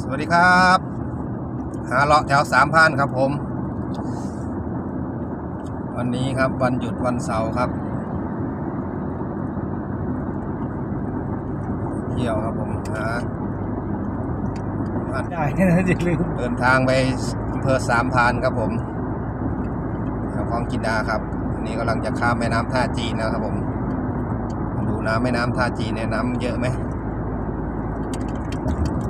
สวัสดีครับ หาเลาะแถวสามพันครับผม วันนี้ครับวันหยุดวันเสาร์ครับ เที่ยวครับผมหาได้นะอย่าลืมเดินทางไปอำเภอสามพรานครับผมแถวคลองกินดาครับอันนี้กำลังจะข้ามแม่น้ำท่าจีนนะครับผมมาดูน้ำแม่น้ำท่าจีนเนี่ยน้ำเยอะไหมนะ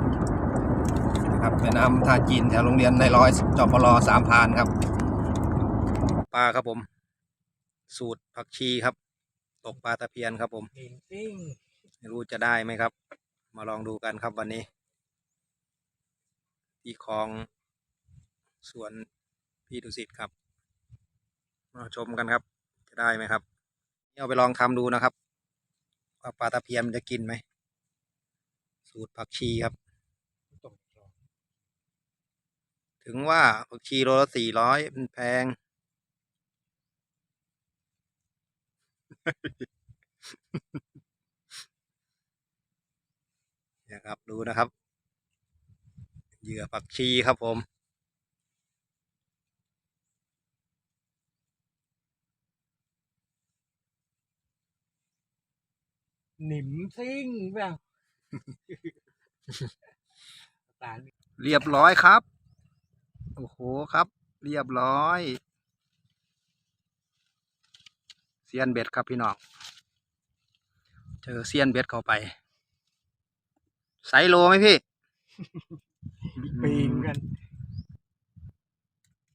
ครับแม่น้ำท่าจีนแถวโรงเรียนในร้อยจอปรสามพานครับปลาครับผม สูตรผักชีครับ ตกปลาตะเพียนครับผมจริงจริงไม่รู้จะได้ไหมครับ มาลองดูกันครับวันนี้ ที่คลองสวนพี่ดุสิตครับ มาชมกันครับ จะได้ไหมครับเอาไปลองทำดูนะครับว่าปลาตะเพียนจะกินไหม สูตรผักชีครับ ตกคลอง ถึงว่าผักชีโลละสี่ร้อยมันแพงเนี่ยครับดูนะครับ เหยื่อผักชีครับผมหนิมซิ่งเปล่าตาลเรียบร้อยครับ โอ้โหครับ เรียบร้อย เซียนเบ็ดครับพี่น้อง เจอเซียนเบ็ดเข้าไปไซส์โลไหมพี่ปีนกัน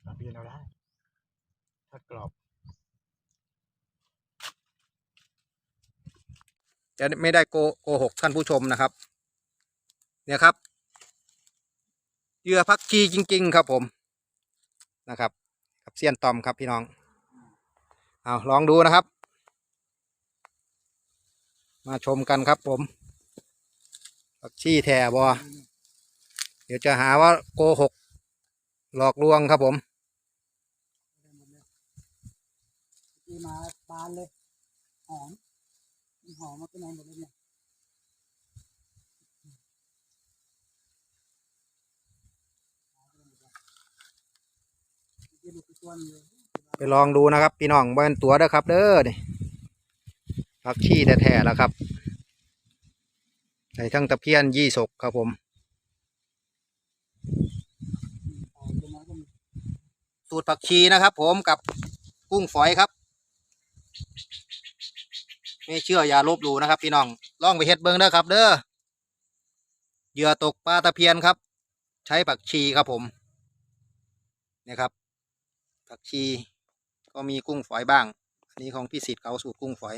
ปลาเพียนเราได้ ถ้ากรอบ จะไม่ได้โกโกหกท่านผู้ชมนะครับ เนี่ยครับ เหยื่อพักชีจริง ๆ ครับผมนะครับกับเซียนตอมครับพี่น้องเอาลองดูนะครับ มาชมกันครับผมพักชีแท่บอเดี๋ยวจะหาว่าโกหก หลอกลวงครับผมมาบานเลยหอมหอมมาเป็นไงหมดเลยเนี่ย ไปลองดูนะครับ พี่น้องบ่เป็นตัวเด้อครับ เด้อนี่ผักชีแท้ๆแล้วครับใส่ทั้งตะเพียนยี่สกครับผม สูตรผักชีนะครับ ผมกับกุ้งฝอยครับ ไม่เชื่ออย่าลบหลู่นะครับ พี่น้องลองไปเฮ็ดเบิ้งเด้อครับ เด้อเหยื่อตกปลาตะเพียนครับ ใช้ผักชีครับผมเนี่ยครับ ผักชี ก็มีกุ้งฝอยบ้าง อันนี้ของพี่สิทธิ์เขาสูตรกุ้งฝอย